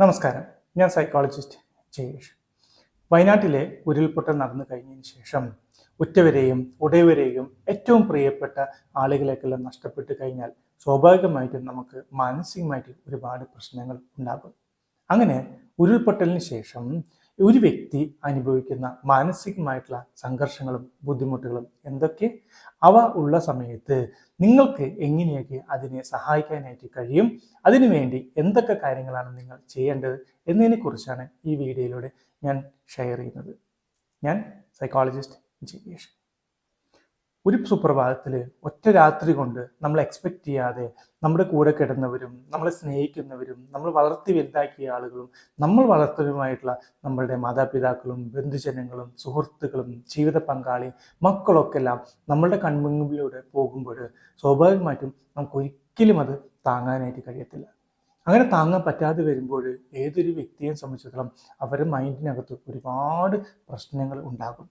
നമസ്കാരം. ഞാൻ സൈക്കോളജിസ്റ്റ് ജയേഷ്. വയനാട്ടിലെ ഉരുൾപൊട്ടൽ നടന്നു കഴിഞ്ഞതിന് ശേഷം ഉറ്റവരെയും ഉടയവരെയും ഏറ്റവും പ്രിയപ്പെട്ട ആളുകളെക്കെല്ലാം നഷ്ടപ്പെട്ടു കഴിഞ്ഞാൽ സ്വാഭാവികമായിട്ടും നമുക്ക് മാനസികമായിട്ട് ഒരുപാട് പ്രശ്നങ്ങൾ ഉണ്ടാകും. അങ്ങനെ ഉരുൾപൊട്ടലിന് ശേഷം ഒരു വ്യക്തി അനുഭവിക്കുന്ന മാനസികമായിട്ടുള്ള സംഘർഷങ്ങളും ബുദ്ധിമുട്ടുകളും എന്തൊക്കെ? അവ ഉള്ള സമയത്ത് നിങ്ങൾക്ക് എങ്ങനെയൊക്കെ അതിനെ സഹായിക്കാനായിട്ട് കഴിയും? അതിനുവേണ്ടി എന്തൊക്കെ കാര്യങ്ങളാണ് നിങ്ങൾ ചെയ്യേണ്ടത് എന്നതിനെ കുറിച്ചാണ് ഈ വീഡിയോയിലൂടെ ഞാൻ ഷെയർ ചെയ്യുന്നത്. ഞാൻ സൈക്കോളജിസ്റ്റ് ജിഗേഷ് ഒരു സുപ്രഭാതത്തിൽ ഒറ്റ രാത്രി കൊണ്ട് നമ്മൾ എക്സ്പെക്റ്റ് ചെയ്യാതെ നമ്മുടെ കൂടെ കിടന്നവരും നമ്മളെ സ്നേഹിക്കുന്നവരും നമ്മൾ വളർത്തി വലുതാക്കിയ ആളുകളും നമ്മൾ വളർത്തലുമായിട്ടുള്ള നമ്മളുടെ മാതാപിതാക്കളും ബന്ധുജനങ്ങളും സുഹൃത്തുക്കളും ജീവിത പങ്കാളി മക്കളൊക്കെ എല്ലാം നമ്മളുടെ കൺമുമ്പിലൂടെ പോകുമ്പോൾ സ്വാഭാവികമായിട്ടും നമുക്ക് ഒരിക്കലും അത് താങ്ങാനായിട്ട് കഴിയത്തില്ല. അങ്ങനെ താങ്ങാൻ പറ്റാതെ വരുമ്പോൾ ഏതൊരു വ്യക്തിയെ സംബന്ധിച്ചിടത്തോളം അവരുടെ മൈൻഡിനകത്ത് ഒരുപാട് പ്രശ്നങ്ങൾ ഉണ്ടാകും.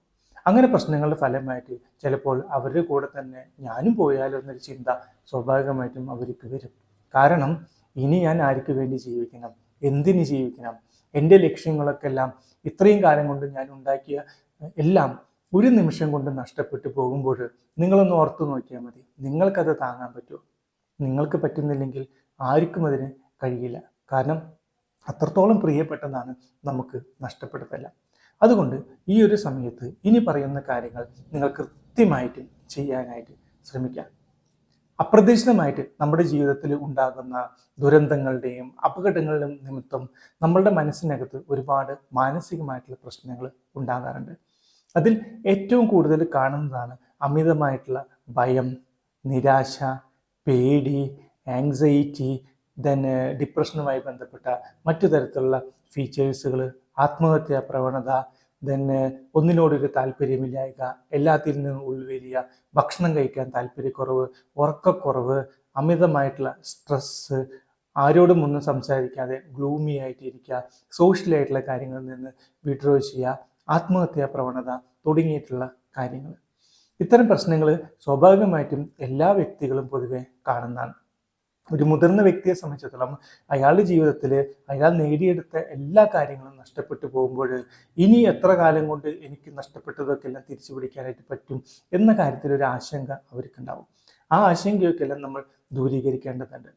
അങ്ങനെ പ്രശ്നങ്ങളുടെ ഫലമായിട്ട് ചിലപ്പോൾ അവരുടെ കൂടെ തന്നെ ഞാനും പോയാലോ എന്നൊരു ചിന്ത സ്വാഭാവികമായിട്ടും അവർക്ക് വരും. കാരണം ഇനി ഞാൻ ആർക്ക് വേണ്ടി ജീവിക്കണം? എന്തിന് ജീവിക്കണം? എന്റെ ലക്ഷ്യങ്ങളൊക്കെ എല്ലാം ഇത്രയും കാലം കൊണ്ട് ഞാൻ ഉണ്ടാക്കിയ എല്ലാം ഒരു നിമിഷം കൊണ്ട് നഷ്ടപ്പെട്ടു പോകുമ്പോൾ നിങ്ങളൊന്ന് ഓർത്തു നോക്കിയാൽ മതി. നിങ്ങൾക്കത് താങ്ങാൻ പറ്റുമോ? നിങ്ങൾക്ക് പറ്റുന്നില്ലെങ്കിൽ ആർക്കും അതിന് കഴിയില്ല. കാരണം അത്രത്തോളം പ്രിയപ്പെട്ടതാണ് നമുക്ക് നഷ്ടപ്പെടുത്തല്ല. അതുകൊണ്ട് ഈ ഒരു സമയത്ത് ഇനി പറയുന്ന കാര്യങ്ങൾ നിങ്ങൾ കൃത്യമായിട്ട് ചെയ്യാനായിട്ട് ശ്രമിക്കുക. അപ്രതീക്ഷിതമായിട്ട് നമ്മുടെ ജീവിതത്തിൽ ഉണ്ടാകുന്ന ദുരന്തങ്ങളുടെയും അപകടങ്ങളുടെയും നിമിത്തം നമ്മളുടെ മനസ്സിനകത്ത് ഒരുപാട് മാനസികമായിട്ടുള്ള പ്രശ്നങ്ങൾ ഉണ്ടാകാറുണ്ട്. അതിൽ ഏറ്റവും കൂടുതൽ കാണുന്നതാണ് അമിതമായിട്ടുള്ള ഭയം നിരാശ പേടി ആങ്സൈറ്റി ദെൻ ഡിപ്രഷനുമായി ബന്ധപ്പെട്ട മറ്റു തരത്തിലുള്ള ഫീച്ചേഴ്സുകൾ ആത്മഹത്യാ പ്രവണത പിന്നെ ഒന്നിനോടൊരു താല്പര്യമില്ലായ്ക എല്ലാത്തിൽ നിന്നും ഉൾവരിക ഭക്ഷണം കഴിക്കാൻ താല്പര്യക്കുറവ് ഉറക്കക്കുറവ് അമിതമായിട്ടുള്ള സ്ട്രെസ്സ് ആരോടും ഒന്നും സംസാരിക്കാതെ ഗ്ലൂമി ആയിട്ടിരിക്കുക സോഷ്യലായിട്ടുള്ള കാര്യങ്ങളിൽ നിന്ന് വിഡ്രോ ചെയ്യുക ആത്മഹത്യാ പ്രവണത തുടങ്ങിയിട്ടുള്ള കാര്യങ്ങൾ. ഇത്തരം പ്രശ്നങ്ങൾ സ്വാഭാവികമായിട്ടും എല്ലാ വ്യക്തികളും പൊതുവെ കാണുന്നതാണ്. ഒരു മുതിർന്ന വ്യക്തിയെ സംബന്ധിച്ചിടത്തോളം അയാളുടെ ജീവിതത്തിൽ അയാൾ നേടിയെടുത്ത എല്ലാ കാര്യങ്ങളും നഷ്ടപ്പെട്ടു പോകുമ്പോൾ ഇനി എത്ര കാലം കൊണ്ട് എനിക്ക് നഷ്ടപ്പെട്ടതൊക്കെ എല്ലാം തിരിച്ചു പിടിക്കാനായിട്ട് പറ്റും എന്ന കാര്യത്തിൽ ഒരു ആശങ്ക അവർക്കുണ്ടാവും. ആ ആശങ്കയൊക്കെ എല്ലാം നമ്മൾ ദൂരീകരിക്കേണ്ടതുണ്ട്.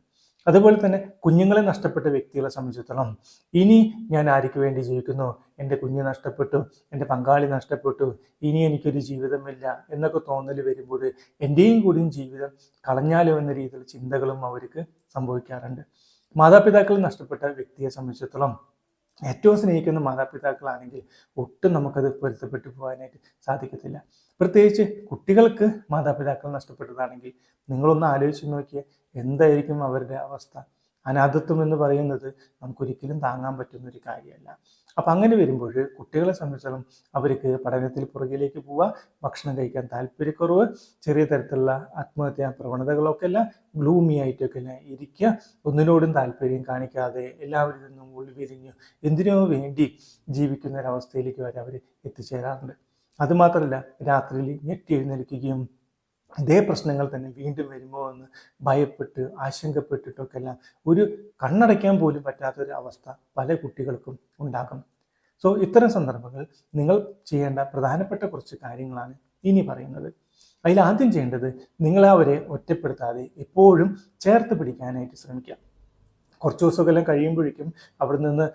അതുപോലെ തന്നെ കുഞ്ഞുങ്ങളെ നഷ്ടപ്പെട്ട വ്യക്തികളെ സംബന്ധിച്ചിടത്തോളം ഇനി ഞാൻ ആർക്ക് വേണ്ടി ജീവിക്കുന്നു? എന്റെ കുഞ്ഞ് നഷ്ടപ്പെട്ടു എന്റെ പങ്കാളി നഷ്ടപ്പെട്ടു ഇനി എനിക്കൊരു ജീവിതമില്ല എന്നൊക്കെ തോന്നൽ വരുമ്പോൾ എന്റെയും കൂടിയും ജീവിതം കളഞ്ഞാലോ എന്ന രീതിയിൽ ചിന്തകളും അവർക്ക് സംഭവിക്കാറുണ്ട്. മാതാപിതാക്കൾ നഷ്ടപ്പെട്ട വ്യക്തിയെ സംബന്ധിച്ചിടത്തോളം ഏറ്റവും സ്നേഹിക്കുന്ന മാതാപിതാക്കളാണെങ്കിൽ ഒട്ടും നമുക്കത് പൊരുത്തപ്പെട്ടു പോകാനായിട്ട് സാധിക്കത്തില്ല. പ്രത്യേകിച്ച് കുട്ടികൾക്ക് മാതാപിതാക്കൾ നഷ്ടപ്പെട്ടതാണെങ്കിൽ നിങ്ങളൊന്ന് ആലോചിച്ച് നോക്കിയാൽ എന്തായിരിക്കും അവരുടെ അവസ്ഥ? അനാഥത്വം എന്ന് പറയുന്നത് നമുക്കൊരിക്കലും താങ്ങാൻ പറ്റുന്ന ഒരു കാര്യമല്ല. അപ്പം അങ്ങനെ വരുമ്പോൾ കുട്ടികളെ സംബന്ധിച്ചിടത്തോളം അവർക്ക് പഠനത്തിൽ പുറകിലേക്ക് പോവുക ഭക്ഷണം കഴിക്കാൻ താല്പര്യക്കുറവ് ചെറിയ തരത്തിലുള്ള ആത്മഹത്യാ പ്രവണതകളൊക്കെ അല്ല ഗ്ലൂമി ആയിട്ടൊക്കെ അല്ല ഇരിക്കുക ഒന്നിനോടും താല്പര്യം കാണിക്കാതെ എല്ലാവരിൽ നിന്നും ഉൾവിരിഞ്ഞ് എന്തിനോ വേണ്ടി ജീവിക്കുന്ന ഒരവസ്ഥയിലേക്ക് വരെ അവർ എത്തിച്ചേരാറുണ്ട്. അതുമാത്രമല്ല രാത്രിയിൽ ഞെട്ടി എഴുന്നേൽക്കുകയും ഇതേ പ്രശ്നങ്ങൾ തന്നെ വീണ്ടും വരുമോ എന്ന് ഭയപ്പെട്ട് ആശങ്കപ്പെട്ടിട്ടൊക്കെ എല്ലാം ഒരു കണ്ണടയ്ക്കാൻ പോലും പറ്റാത്തൊരു അവസ്ഥ പല കുട്ടികൾക്കും ഉണ്ടാകും. സോ ഇത്തരം സന്ദർഭങ്ങൾ നിങ്ങൾ ചെയ്യേണ്ട പ്രധാനപ്പെട്ട കുറച്ച് കാര്യങ്ങളാണ് ഇനി പറയുന്നത്. അതിൽ ആദ്യം ചെയ്യേണ്ടത് നിങ്ങൾ അവരെ ഒറ്റപ്പെടുത്താതെ എപ്പോഴും ചേർത്ത് പിടിക്കാനായിട്ട് ശ്രമിക്കുക. കുറച്ച് ദിവസമൊക്കെ കഴിയുമ്പോഴേക്കും അവിടെ നിന്ന്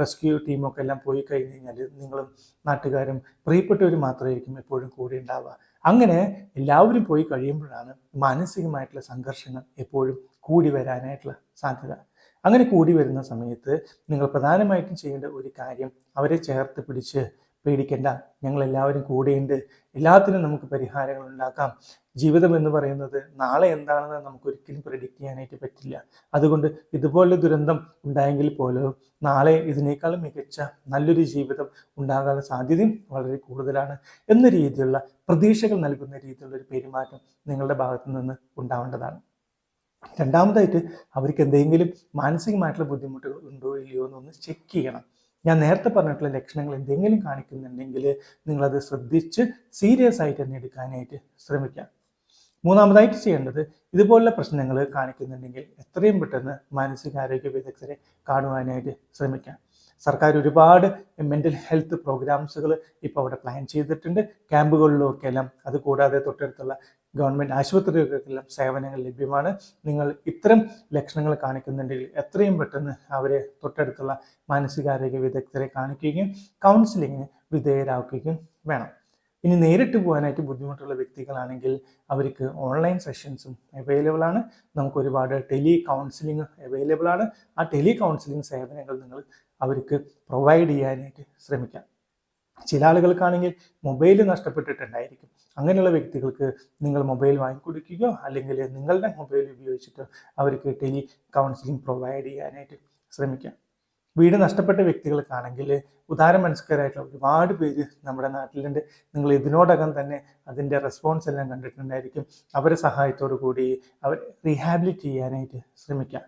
റെസ്ക്യൂ ടീമൊക്കെ എല്ലാം പോയി കഴിഞ്ഞ് കഴിഞ്ഞാൽ നിങ്ങളും നാട്ടുകാരും പ്രിയപ്പെട്ടവർ മാത്രമായിരിക്കും എപ്പോഴും കൂടെ ഉണ്ടാവുക. അങ്ങനെ എല്ലാവരും പോയി കഴിയുമ്പോഴാണ് മാനസികമായിട്ടുള്ള സംഘർഷങ്ങൾ എപ്പോഴും കൂടി വരാനായിട്ടുള്ള സാധ്യത. അങ്ങനെ കൂടി വരുന്ന സമയത്ത് നിങ്ങൾ പ്രധാനമായിട്ടും ചെയ്യേണ്ട ഒരു കാര്യം അവരെ ചേർത്ത് പിടിച്ച് പേടിക്കേണ്ട. ഞങ്ങൾ എല്ലാവരും കൂടെയുണ്ട്. എല്ലാത്തിനും നമുക്ക് പരിഹാരങ്ങൾ ഉണ്ടാക്കാം. ജീവിതം എന്ന് പറയുന്നത് നാളെ എന്താണെന്ന് നമുക്ക് ഒരിക്കലും പ്രെഡിക്റ്റ് ചെയ്യാനായിട്ട് പറ്റില്ല. അതുകൊണ്ട് ഇതുപോലെ ദുരന്തം ഉണ്ടായെങ്കിൽ പോലും നാളെ ഇതിനേക്കാളും മികച്ച നല്ലൊരു ജീവിതം ഉണ്ടാകാനുള്ള സാധ്യതയും വളരെ കൂടുതലാണ് എന്ന രീതിയിലുള്ള പ്രതീക്ഷകൾ നൽകുന്ന രീതിയിലുള്ള ഒരു പെരുമാറ്റം നിങ്ങളുടെ ഭാഗത്തു നിന്ന് ഉണ്ടാവേണ്ടതാണ്. രണ്ടാമതായിട്ട് അവർക്ക് എന്തെങ്കിലും മാനസികമായിട്ടുള്ള ബുദ്ധിമുട്ടുകൾ ഉണ്ടോ ഇല്ലയോ എന്നൊന്ന് ചെക്ക് ചെയ്യണം. ഞാൻ നേരത്തെ പറഞ്ഞിട്ടുള്ള ലക്ഷണങ്ങൾ എന്തെങ്കിലും കാണിക്കുന്നുണ്ടെങ്കിൽ നിങ്ങളത് ശ്രദ്ധിച്ച് സീരിയസ് ആയിട്ട് തന്നെ എടുക്കാനായിട്ട് ശ്രമിക്കാം. മൂന്നാമതായിട്ട് ചെയ്യേണ്ടത് ഇതുപോലുള്ള പ്രശ്നങ്ങൾ കാണിക്കുന്നുണ്ടെങ്കിൽ എത്രയും പെട്ടെന്ന് മാനസികാരോഗ്യ വിദഗ്ധരെ കാണുവാനായിട്ട് ശ്രമിക്കാം. സർക്കാർ ഒരുപാട് മെന്റൽ ഹെൽത്ത് പ്രോഗ്രാംസുകൾ ഇപ്പോൾ അവിടെ പ്ലാൻ ചെയ്തിട്ടുണ്ട്. ക്യാമ്പുകളിലൊക്കെ എല്ലാം അതുകൂടാതെ തൊട്ടടുത്തുള്ള ഗവൺമെന്റ് ആശുപത്രികൾക്കെല്ലാം സേവനങ്ങൾ ലഭ്യമാണ്. നിങ്ങൾ ഇത്തരം ലക്ഷണങ്ങൾ കാണിക്കുന്നുണ്ടെങ്കിൽ എത്രയും പെട്ടെന്ന് അവരെ തൊട്ടടുത്തുള്ള മാനസികാരോഗ്യ വിദഗ്ധരെ കാണിക്കുകയും കൗൺസിലിങ്ങിന് വിധേയരാക്കുകയും വേണം. ഇനി നേരിട്ട് പോകാനായിട്ട് ബുദ്ധിമുട്ടുള്ള വ്യക്തികളാണെങ്കിൽ അവർക്ക് ഓൺലൈൻ സെഷൻസും അവൈലബിൾ ആണ്. നമുക്ക് ഒരുപാട് ടെലി കൗൺസിലിംഗ് അവൈലബിൾ ആണ്. ആ ടെലി കൗൺസിലിംഗ് സേവനങ്ങൾ നിങ്ങൾ അവർക്ക് പ്രൊവൈഡ് ചെയ്യാനായിട്ട് ശ്രമിക്കാം. ചില ആളുകൾക്കാണെങ്കിൽ മൊബൈൽ നഷ്ടപ്പെട്ടിട്ടുണ്ടായിരിക്കും. അങ്ങനെയുള്ള വ്യക്തികൾക്ക് നിങ്ങൾ മൊബൈൽ വാങ്ങിക്കൊടുക്കുകയോ അല്ലെങ്കിൽ നിങ്ങളുടെ മൊബൈൽ ഉപയോഗിച്ചിട്ട് അവർക്ക് ടെലി കൗൺസിലിംഗ് പ്രൊവൈഡ് ചെയ്യാനായിട്ട് ശ്രമിക്കാം. വീട് നഷ്ടപ്പെട്ട വ്യക്തികൾക്കാണെങ്കിൽ ഉദാര മനസ്കരായിട്ടുള്ള ഒരുപാട് പേര് നമ്മുടെ നാട്ടിലുണ്ട്. നിങ്ങൾ ഇതിനോടകം തന്നെ അതിന്റെ റെസ്പോൺസ് എല്ലാം കണ്ടിട്ടുണ്ടായിരിക്കും. അവരെ സഹായത്തോടു കൂടി അവർ റീഹാബിലിറ്റ് ചെയ്യാനായിട്ട് ശ്രമിക്കാം.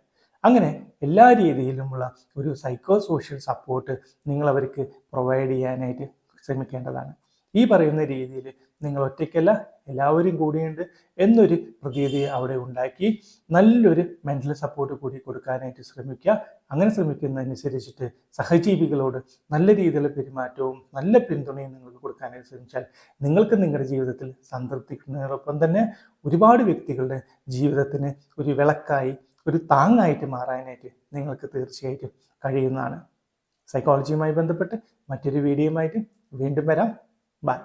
അങ്ങനെ എല്ലാ രീതിയിലുമുള്ള ഒരു സൈക്കോ സോഷ്യൽ സപ്പോർട്ട് നിങ്ങൾ അവർക്ക് പ്രൊവൈഡ് ചെയ്യാനായിട്ട് ശ്രമിക്കേണ്ടതാണ്. ഈ പറയുന്ന രീതിയിൽ നിങ്ങൾ ഒറ്റയ്ക്കല്ല എല്ലാവരും കൂടിയുണ്ട് എന്നൊരു പ്രതീതി അവിടെ ഉണ്ടാക്കി നല്ലൊരു മെന്റൽ സപ്പോർട്ട് കൂടി കൊടുക്കാനായിട്ട് ശ്രമിക്കുക. അങ്ങനെ ശ്രമിക്കുന്നതനുസരിച്ചിട്ട് സഹജീവികളോട് നല്ല രീതിയിലുള്ള പെരുമാറ്റവും നല്ല പിന്തുണയും നിങ്ങൾക്ക് കൊടുക്കാനായിട്ട് ശ്രമിച്ചാൽ നിങ്ങൾക്ക് നിങ്ങളുടെ ജീവിതത്തിൽ സംതൃപ്തിക്കുന്നതിനൊപ്പം തന്നെ ഒരുപാട് വ്യക്തികളുടെ ജീവിതത്തിന് ഒരു വിളക്കായി ഒരു താങ്ങായിട്ട് മാറാനായിട്ട് നിങ്ങൾക്ക് തീർച്ചയായിട്ടും കഴിയുന്നതാണ്. സൈക്കോളജിയുമായി ബന്ധപ്പെട്ട് മറ്റൊരു വീഡിയോയുമായിട്ട് വീണ്ടും വരാം. ബൈ